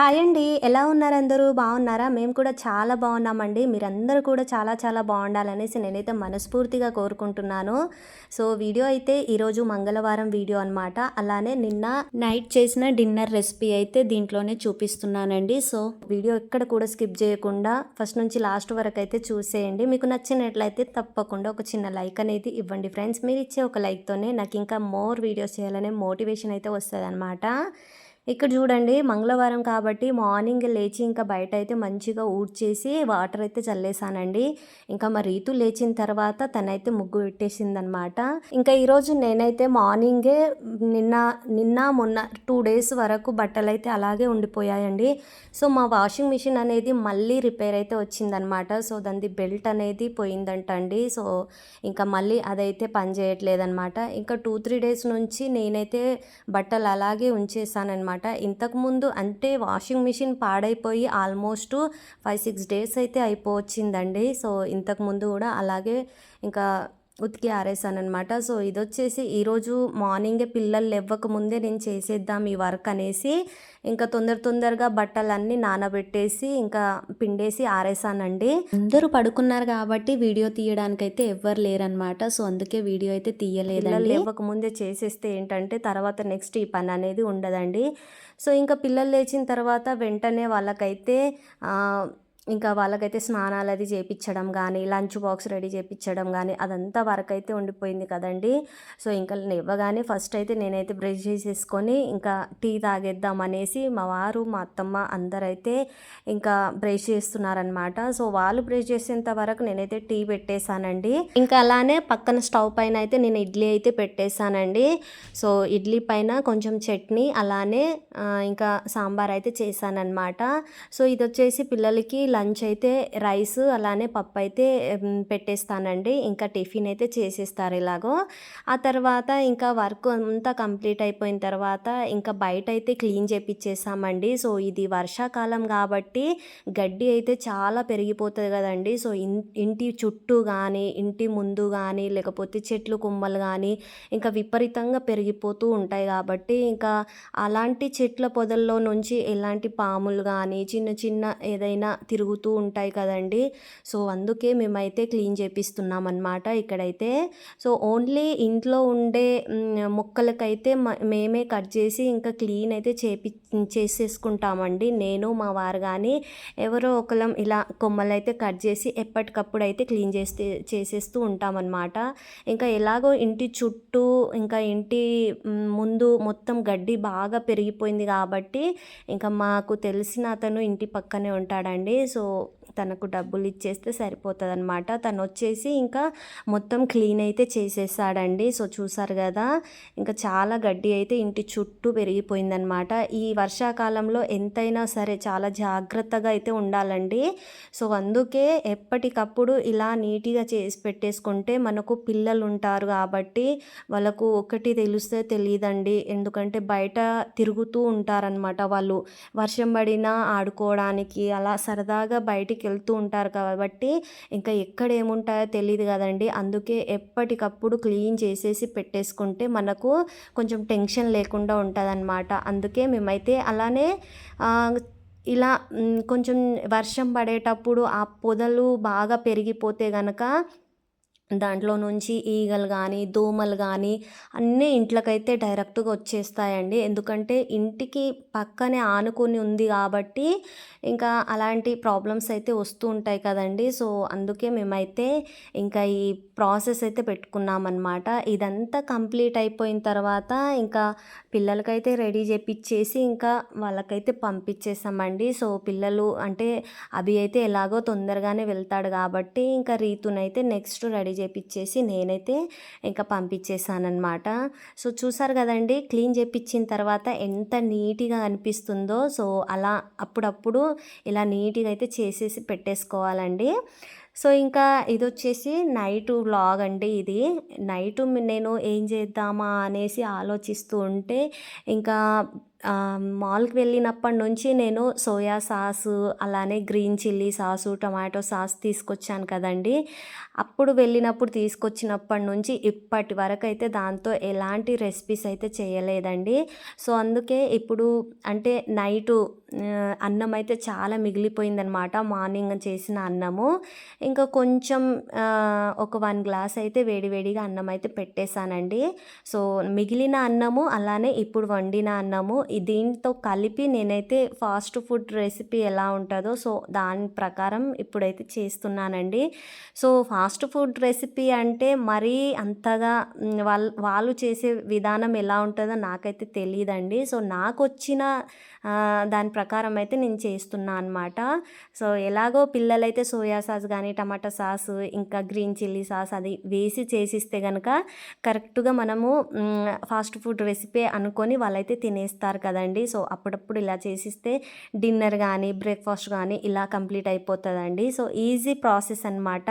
Hi అండి. ఎలా ఉన్నారు అందరూ? బాగున్నారా? మేము కూడా చాలా బాగున్నామండి. మీరందరూ కూడా చాలా చాలా బాగుండాలనేసి నేనైతే మనస్ఫూర్తిగా కోరుకుంటున్నాను. సో వీడియో అయితే ఈరోజు మంగళవారం వీడియో అనమాట అలానే నిన్న నైట్ చేసిన డిన్నర్ రెసిపీ అయితే దీంట్లోనే చూపిస్తున్నానండి. సో వీడియో ఎక్కడ కూడా స్కిప్ చేయకుండా ఫస్ట్ నుంచి లాస్ట్ వరకు అయితే చూసేయండి. మీకు నచ్చినట్లయితే తప్పకుండా ఒక చిన్న లైక్ అనేది ఇవ్వండి ఫ్రెండ్స్. మీరు ఇచ్చే ఒక లైక్తోనే నాకు ఇంకా మోర్ వీడియోస్ చేయాలనే మోటివేషన్ అయితే వస్తుంది ఇక్కడ చూడండి మంగళవారం కాబట్టి మార్నింగ్ లేచి ఇంకా బయట అయితే మంచిగా ఊడ్చేసి వాటర్ అయితే చల్లేసానండి. ఇంకా మా రీతు లేచిన తర్వాత తనైతే ముగ్గు పెట్టేసిందనమాట ఇంకా ఈరోజు నేనైతే మార్నింగే నిన్న నిన్న మొన్న టూ డేస్ వరకు బట్టలు అయితే అలాగే ఉండిపోయాయండి. సో మా వాషింగ్ మిషన్ అనేది మళ్ళీ రిపేర్ అయితే వచ్చిందనమాట సో దాని బెల్ట్ అనేది పోయిందంట అండి సో ఇంకా మళ్ళీ అదైతే పని చేయట్లేదనమాట ఇంకా టూ త్రీ డేస్ నుంచి నేనైతే బట్టలు అలాగే ఉంచేసానమాట అనమాట. ఇంతకుముందు అంటే వాషింగ్ మిషన్ పాడైపోయి ఆల్మోస్ట్ ఫైవ్ సిక్స్ డేస్ అయితే అయిపోవచ్చిందండి. సో ఇంతకుముందు కూడా అలాగే ఇంకా ఉతికి ఆరేసాను సో ఇది వచ్చేసి ఈరోజు మార్నింగే పిల్లలు లేవ్వక ముందే నేను చేసేద్దాం ఈ వర్క్ అనేసి ఇంకా తొందర తొందరగా బట్టలన్నీ నానబెట్టేసి ఇంకా పిండేసి ఆరేసానండి అందరూ పడుకున్నారు కాబట్టి వీడియో తీయడానికి అయితే ఎవ్వరు లేరనమాట సో అందుకే వీడియో అయితే తీయలేదు లేవక ముందే చేసేస్తే ఏంటంటే తర్వాత నెక్స్ట్ ఈ పని అనేది ఉండదండి. సో ఇంకా పిల్లలు లేచిన తర్వాత వెంటనే వాళ్ళకైతే ఇంకా వాళ్ళకైతే స్నానాలు అది చేయించడం కానీ లంచ్ బాక్స్ రెడీ చేయించడం కానీ అదంతా వర్క్ అయితే ఉండిపోయింది కదండి. సో ఇంకా ఇవ్వగానే ఫస్ట్ అయితే నేనైతే బ్రష్ చేసేసుకొని ఇంకా టీ తాగేద్దాం అనేసి మా వారు మా అత్తమ్మ అందరైతే ఇంకా బ్రష్ చేస్తున్నారనమాట సో వాళ్ళు బ్రష్ చేసేంత వరకు నేనైతే టీ పెట్టేశానండి. ఇంకా అలానే పక్కన స్టవ్ పైన అయితే నేను ఇడ్లీ అయితే పెట్టేశానండి. సో ఇడ్లీ పైన కొంచెం చట్నీ అలానే ఇంకా సాంబార్ అయితే చేశానన్నమాట. సో ఇది వచ్చేసి పిల్లలకి లంచ్ అయితే రైస్ అలానే పప్పు అయితే పెట్టేస్తానండి. ఇంకా టిఫిన్ అయితే చేసేస్తారు ఇలాగో. ఆ తర్వాత ఇంకా వర్క్ అంతా కంప్లీట్ అయిపోయిన తర్వాత ఇంకా బయట అయితే క్లీన్ చేపించేసామండి సో ఇది వర్షాకాలం కాబట్టి గడ్డి అయితే చాలా పెరిగిపోతుంది కదండి. సో ఇంటి చుట్టూ కానీ ఇంటి ముందు కానీ లేకపోతే చెట్లు కొమ్మలు కానీ ఇంకా విపరీతంగా పెరిగిపోతూ ఉంటాయి కాబట్టి ఇంకా అలాంటి చెట్ల పొదల్లో నుంచి ఎలాంటి పాములు కానీ చిన్న చిన్న ఏదైనా తిరుగు తిరుగుతూ ఉంటాయి కదండి. సో అందుకే మేమైతే క్లీన్ చేపిస్తున్నాం అనమాట ఇక్కడైతే. సో ఓన్లీ ఇంట్లో ఉండే మొక్కలకైతే మేమే కట్ చేసి ఇంకా క్లీన్ అయితే చేపి చేసేసుకుంటామండి. నేను మా వారు కానీ ఎవరో ఒకలం ఇలా కొమ్మలు అయితే కట్ చేసి ఎప్పటికప్పుడు అయితే క్లీన్ చేస్తే చేసేస్తూ ఉంటామన్నమాట. ఇంకా ఎలాగో ఇంటి చుట్టూ ఇంకా ఇంటి ముందు మొత్తం గడ్డి బాగా పెరిగిపోయింది కాబట్టి ఇంకా మాకు తెలిసిన అతను ఇంటి పక్కనే ఉంటాడండి. సో సో తనకు డబ్బులు ఇచ్చేస్తే సరిపోతుంది అనమాట తను వచ్చేసి ఇంకా మొత్తం క్లీన్ అయితే చేసేసాడండి. సో చూసారు కదా ఇంకా చాలా గడ్డి అయితే ఇంటి చుట్టూ పెరిగిపోయిందనమాట ఈ వర్షాకాలంలో ఎంతైనా సరే చాలా జాగ్రత్తగా అయితే ఉండాలండి. సో అందుకే ఎప్పటికప్పుడు ఇలా నీట్గా చేసి పెట్టేసుకుంటే మనకు పిల్లలు ఉంటారు కాబట్టి వాళ్ళకు ఒకటి తెలిస్తే తెలియదండి ఎందుకంటే బయట తిరుగుతూ ఉంటారనమాట వాళ్ళు. వర్షం పడినా ఆడుకోవడానికి అలా సరదాగా బయటికి బయటికి వెళ్తూ ఉంటారు కాబట్టి ఇంకా ఎక్కడ ఏముంటాయో తెలియదు కదండి. అందుకే ఎప్పటికప్పుడు క్లీన్ చేసేసి పెట్టేసుకుంటే మనకు కొంచెం టెన్షన్ లేకుండా ఉంటుంది అందుకే మేమైతే అలానే ఇలా కొంచెం వర్షం పడేటప్పుడు ఆ పొదలు బాగా పెరిగిపోతే కనుక దాంట్లో నుంచి ఈగలు కానీ దోమలు కానీ అన్నీ ఇంట్లోకైతే డైరెక్ట్గా వచ్చేస్తాయండి. ఎందుకంటే ఇంటికి పక్కనే ఆనుకొని ఉంది కాబట్టి ఇంకా అలాంటి ప్రాబ్లమ్స్ అయితే వస్తూ ఉంటాయి కదండి. సో అందుకే మేమైతే ఇంకా ఈ ప్రాసెస్ అయితే పెట్టుకున్నామన్నమాట. ఇదంతా కంప్లీట్ అయిపోయిన తర్వాత ఇంకా పిల్లలకైతే రెడీ చేపించేసి ఇంకా వాళ్ళకైతే పంపించేసామండి సో పిల్లలు అంటే అవి అయితే ఎలాగో తొందరగానే వెళ్తాడు కాబట్టి ఇంకా రీతునైతే నెక్స్ట్ రెడీ చేపించేసి నేనైతే ఇంకా పంపించేసానమాట సో చూసారు కదండి క్లీన్ చేపించిన తర్వాత ఎంత నీట్గా అనిపిస్తుందో. సో అలా అప్పుడప్పుడు ఇలా నీట్గా అయితే చేసేసి పెట్టేసుకోవాలండి. సో ఇంకా ఇది వచ్చేసి నైట్ వ్లాగ్ అండి ఇది. నైట్ నేను ఏం చేద్దామా అనేసి ఆలోచిస్తూ ఉంటే ఇంకా మాల్కి వెళ్ళినప్పటి నుంచి నేను సోయా సాస్ అలానే green chilli sauce tomato sauce తీసుకొచ్చాను కదండి. అప్పుడు వెళ్ళినప్పుడు తీసుకొచ్చినప్పటి నుంచి ఇప్పటి వరకు అయితే దాంతో ఎలాంటి రెసిపీస్ అయితే చేయలేదండి. సో అందుకే ఇప్పుడు అంటే నైటు అన్నం అయితే చాలా మిగిలిపోయిందనమాట మార్నింగ్ చేసిన అన్నము. ఇంకా కొంచెం ఒక వన్ గ్లాస్ అయితే వేడివేడిగా అన్నం అయితే పెట్టేశానండి. సో మిగిలిన అన్నము అలానే ఇప్పుడు వండిన అన్నము దీంతో కలిపి నేనైతే ఫాస్ట్ ఫుడ్ రెసిపీ ఎలా ఉంటుందో సో దాని ప్రకారం ఇప్పుడైతే చేస్తున్నానండి. సో ఫాస్ట్ ఫుడ్ రెసిపీ అంటే మరీ అంతగా వాళ్ళు వాళ్ళు చేసే విధానం ఎలా ఉంటుందో నాకైతే తెలియదండి సో నాకు వచ్చిన దాని ప్రకారం అయితే నేను చేస్తున్నా అనమాట సో ఎలాగో పిల్లలైతే సోయా సాస్ కానీ టమాటా సాస్ ఇంకా గ్రీన్ చిల్లీ సాస్ అది వేసి చేసిస్తే కనుక కరెక్ట్గా మనము ఫాస్ట్ ఫుడ్ రెసిపీ అనుకొని వాళ్ళైతే తినేస్తారు కదండి. సో అప్పుడప్పుడు ఇలా చేసిస్తే డిన్నర్ కానీ బ్రేక్ఫాస్ట్ కానీ ఇలా కంప్లీట్ అయిపోతుందండి. సో ఈజీ ప్రాసెస్ అనమాట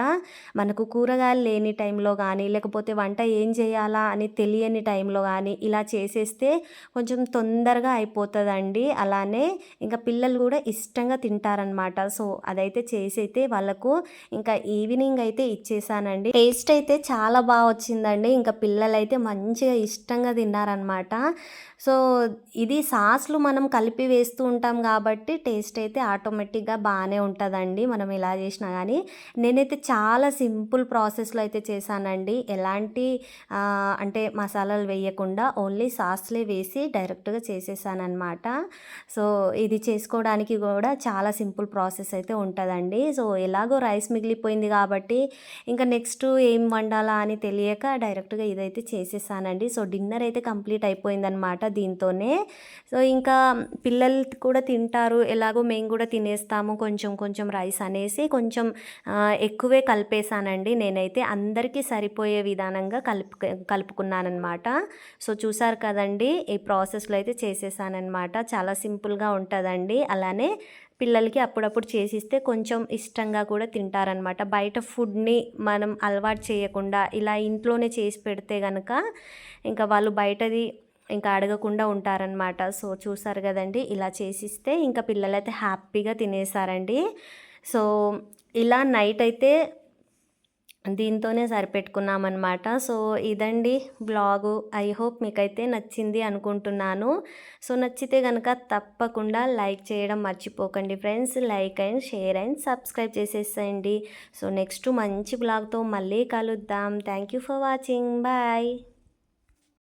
మనకు కూరగాయలు లేని టైంలో కానీ లేకపోతే వంట ఏం చేయాలా అని తెలియని టైంలో కానీ ఇలా చేసేస్తే కొంచెం తొందరగా అయిపోతుందండి. అలానే ఇంకా పిల్లలు కూడా ఇష్టంగా తింటారనమాట సో అదైతే చేసి అయితే వాళ్ళకు ఇంకా ఈవినింగ్ అయితే ఇచ్చేసానండి. టేస్ట్ అయితే చాలా బాగా వచ్చిందండి. ఇంకా పిల్లలు అయితే మంచిగా ఇష్టంగా తిన్నారనమాట సో ఇది సాస్లు మనం కలిపి వేస్తూ ఉంటాం కాబట్టి టేస్ట్ అయితే ఆటోమేటిక్గా బాగానే ఉంటుందండి. మనం ఎలా చేసినా కానీ నేనైతే చాలా సింపుల్ ప్రాసెస్లో అయితే చేశానండి. ఎలాంటి అంటే మసాలాలు వేయకుండా ఓన్లీ సాస్లే వేసి డైరెక్ట్గా చేసేసానమాట సో ఇది చేసుకోవడానికి కూడా చాలా సింపుల్ ప్రాసెస్ అయితే ఉంటుందండి. సో ఎలాగో రైస్ మిగిలిపోయింది కాబట్టి ఇంకా నెక్స్ట్ ఏం వండాలా అని తెలియక డైరెక్ట్గా ఇదైతే చేసేసానండి. సో డిన్నర్ అయితే కంప్లీట్ అయిపోయిందనమాట దీంతోనే. సో ఇంకా పిల్లలు కూడా తింటారు. ఎలాగో మేము కూడా తినేస్తాము కొంచెం కొంచెం రైస్ అనేసి కొంచెం ఎక్కువే కలిపేసానండి నేనైతే అందరికీ సరిపోయే విధానంగా కలుపు కలుపుకున్నానమాట సో చూసారు కదండి ఈ ప్రాసెస్లో అయితే చేసేసానమాట చాలా సింపుల్గా ఉంటుందండి. అలానే పిల్లలకి అప్పుడప్పుడు చేసిస్తే కొంచెం ఇష్టంగా కూడా తింటారనమాట. బయట ఫుడ్ని మనం అలవాటు చేయకుండా ఇలా ఇంట్లోనే చేసి పెడితే కనుక ఇంకా వాళ్ళు బయటది ఇంకా అడగకుండా ఉంటారనమాట. సో చూసారు కదండి ఇలా చేసిస్తే ఇంకా పిల్లలైతే హ్యాపీగా తినేసారండి. సో ఇలా నైట్ అయితే దీంతోనే సరిపెట్టుకున్నామన్నమాట. సో ఇదండి బ్లాగు. ఐ హోప్ మీకైతే నచ్చింది అనుకుంటున్నాను. సో నచ్చితే కనుక తప్పకుండా లైక్ చేయడం మర్చిపోకండి friends. Like and share and subscribe చేసేసేయండి. సో నెక్స్ట్ మంచి బ్లాగ్తో మళ్ళీ కలుద్దాం. Thank you for watching. Bye.